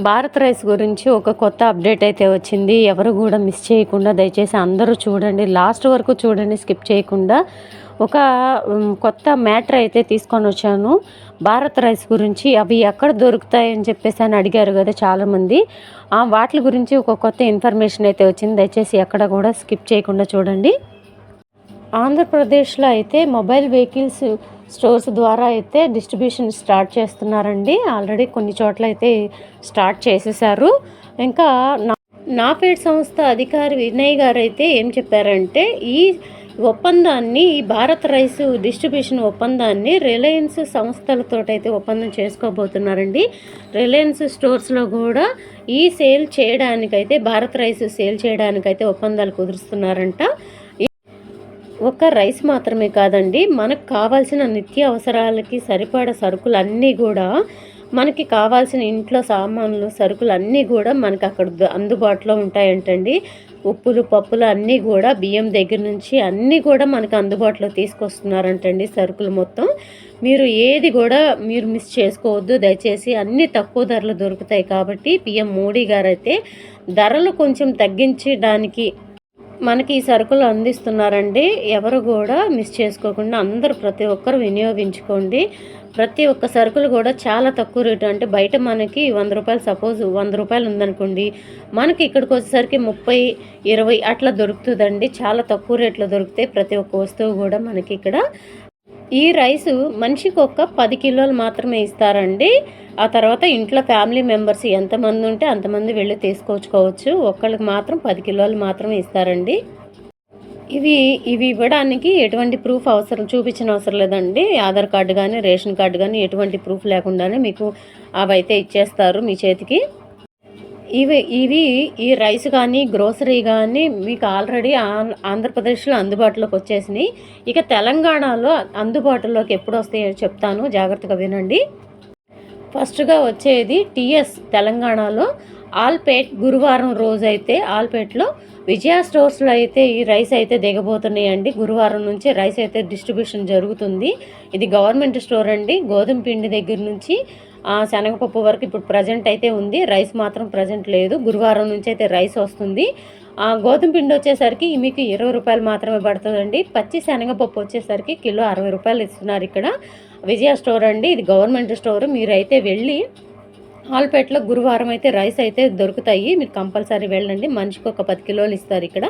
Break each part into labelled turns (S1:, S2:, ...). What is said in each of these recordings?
S1: Bharat rice గురించి ఒక కొత్త అప్డేట్ అయితే వచ్చింది. ఎవరు కూడా మిస్ చేయకుండా దయచేసి అందరూ చూడండి. లాస్ట్ వరకు చూడండి స్కిప్ చేయకుండా. ఒక కొత్త మ్యాటర్ అయితే తీసుకొని వచ్చాను. భారత్ రైస్ గురించి అవి ఎక్కడ దొరుకుతాయి అని చెప్పేసి అని అడిగారు కదా చాలామంది. ఆ వాటి గురించి ఒక కొత్త ఇన్ఫర్మేషన్ అయితే వచ్చింది. దయచేసి ఎక్కడ కూడా స్కిప్ చేయకుండా చూడండి. ఆంధ్రప్రదేశ్లో అయితే మొబైల్ వెహికల్స్ స్టోర్స్ ద్వారా అయితే డిస్ట్రిబ్యూషన్ స్టార్ట్ చేస్తున్నారండి. ఆల్రెడీ కొన్ని చోట్ల అయితే స్టార్ట్ చేసేసారు. ఇంకా నా నాఫెడ్ సంస్థ అధికారి వినయ్ గారు అయితే ఏం చెప్పారంటే ఈ ఒప్పందాన్ని ఈ భారత్ రైస్ డిస్ట్రిబ్యూషన్ ఒప్పందాన్ని రిలయన్స్ సంస్థలతో అయితే ఒప్పందం చేసుకోబోతున్నారండి. రిలయన్స్ స్టోర్స్లో కూడా ఈ సేల్ చేయడానికైతే భారత్ రైస్ సేల్ చేయడానికైతే ఒప్పందాలు కుదురుస్తున్నారంట. ఒక రైస్ మాత్రమే కాదండి మనకు కావాల్సిన నిత్య అవసరాలకి సరిపడా సరుకులు అన్నీ కూడా మనకి కావాల్సిన ఇంట్లో సామాన్లు సరుకులు అన్నీ కూడా మనకి అక్కడ ద- అందుబాటులో ఉంటాయంటండి. ఉప్పులు పప్పులు అన్నీ కూడా బియ్యం దగ్గర నుంచి అన్నీ కూడా మనకు అందుబాటులో తీసుకొస్తున్నారంటండి సరుకులు మొత్తం. మీరు ఏది కూడా మీరు మిస్ చేసుకోవద్దు దయచేసి అన్నీ తక్కువ ధరలు దొరుకుతాయి కాబట్టి పిఎం మోడీ గారు అయితే ధరలు కొంచెం తగ్గించడానికి మనకి ఈ సరుకులు అందిస్తున్నారండి. ఎవరు కూడా మిస్ చేసుకోకుండా అందరూ ప్రతి ఒక్కరు వినియోగించుకోండి. ప్రతి ఒక్క సరుకులు కూడా చాలా తక్కువ రేటు. అంటే బయట మనకి వంద రూపాయలు సపోజ్ వంద రూపాయలు ఉందనుకోండి. మనకి ఇక్కడికి వచ్చేసరికి ముప్పై ఇరవై అట్లా దొరుకుతుందండి. చాలా తక్కువ రేట్లో దొరుకుతాయి ప్రతి ఒక్క వస్తువు కూడా మనకి ఇక్కడ ఈ రైసు మనిషికి ఒక్క పది కిలోలు మాత్రమే ఇస్తారండి. ఆ తర్వాత ఇంట్లో ఫ్యామిలీ మెంబర్స్ ఎంతమంది ఉంటే అంతమంది వెళ్ళి తీసుకొచ్చుకోవచ్చు ఒక్కళ్ళకి మాత్రం పది కిలోలు మాత్రమే ఇస్తారండి. ఇవి ఇవి ఇవ్వడానికి ఎటువంటి ప్రూఫ్ అవసరం చూపించిన అవసరం లేదండి. ఆధార్ కార్డు కానీ రేషన్ కార్డు కానీ ఎటువంటి ప్రూఫ్ లేకుండానే మీకు అవైతే ఇచ్చేస్తారు మీ చేతికి. ఇవి ఇవి ఈ రైస్ కానీ గ్రోసరీ కానీ మీకు ఆల్రెడీ ఆం- ఆంధ్రప్రదేశ్లో అందుబాటులోకి వచ్చేసినాయి. ఇక తెలంగాణలో అందుబాటులోకి ఎప్పుడు వస్తాయో చెప్తాను. జాగ్రత్తగా వినండి. ఫస్ట్గా వచ్చేది టీఎస్ తెలంగాణలో. ఆల్పేట్ గురువారం రోజు అయితే ఆల్పేట్లో విజయ స్టోర్స్లో అయితే ఈ రైస్ అయితే దిగబోతున్నాయండి. గురువారం నుంచి రైస్ అయితే డిస్ట్రిబ్యూషన్ జరుగుతుంది. ఇది గవర్నమెంట్ స్టోర్ అండి. గోధుమ పిండి దగ్గర నుంచి శనగపప్పు వరకు ఇప్పుడు ప్రజెంట్ అయితే ఉంది. రైస్ మాత్రం ప్రజెంట్ లేదు. గురువారం నుంచి అయితే రైస్ వస్తుంది. ఆ, గోధుమ పిండి వచ్చేసరికి మీకు ఇరవై రూపాయలు మాత్రమే పడుతుందండి. పచ్చి శనగపప్పు వచ్చేసరికి కిలో అరవై రూపాయలు ఇస్తున్నారు ఇక్కడ. విజయ స్టోర్ అండి. ఇది గవర్నమెంట్ స్టోర్. మీరైతే వెళ్ళి హాల్పేటలో గురువారం అయితే రైస్ అయితే దొరుకుతాయి. మీరు కంపల్సరీ వెళ్ళండి. మనిషికి ఒక పది కిలోలు ఇస్తారు ఇక్కడ.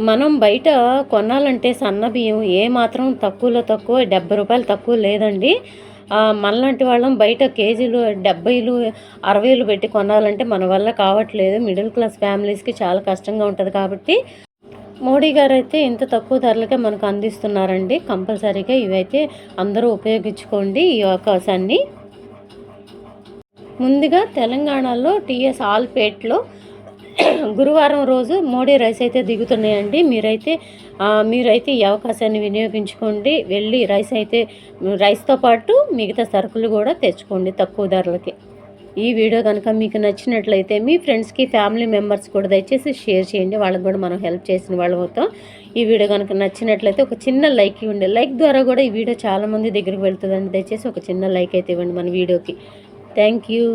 S1: మనం బయట కొనాలంటే సన్న బియ్యం ఏ మాత్రం తక్కువలో తక్కువ డెబ్బై రూపాయలు తక్కువ లేదండి. మనలాంటి వాళ్ళం బయట కేజీలు డెబ్బైలు అరవైలు పెట్టి కొనాలంటే మన వల్ల కావట్లేదు. మిడిల్ క్లాస్ ఫ్యామిలీస్కి చాలా కష్టంగా ఉంటుంది కాబట్టి మోడీ గారు అయితే ఇంత తక్కువ ధరలకే మనకు అందిస్తున్నారండి. కంపల్సరీగా ఇవైతే అందరూ ఉపయోగించుకోండి ఈ అవకాశాన్ని. ముందుగా తెలంగాణలో టీఎస్ ఆల్పేట్లో గురువారం రోజు మోడీ రైస్ అయితే దిగుతున్నాయండి. మీరైతే మీరైతే ఈ అవకాశాన్ని వినియోగించుకోండి. వెళ్ళి రైస్ అయితే రైస్తో పాటు మిగతా సరుకులు కూడా తెచ్చుకోండి తక్కువ ధరలకి. ఈ వీడియో కనుక మీకు నచ్చినట్లయితే మీ ఫ్రెండ్స్కి ఫ్యామిలీ మెంబర్స్ కూడా దయచేసి షేర్ చేయండి. వాళ్ళకి కూడా మనం హెల్ప్ చేసిన వాళ్ళ మొత్తం ఈ వీడియో కనుక నచ్చినట్లయితే ఒక చిన్న లైక్ ఇవ్వండి. లైక్ ద్వారా కూడా ఈ వీడియో చాలామంది దగ్గరికి వెళ్తుందండి. దయచేసి ఒక చిన్న లైక్ అయితే ఇవ్వండి మన వీడియోకి. Thank you.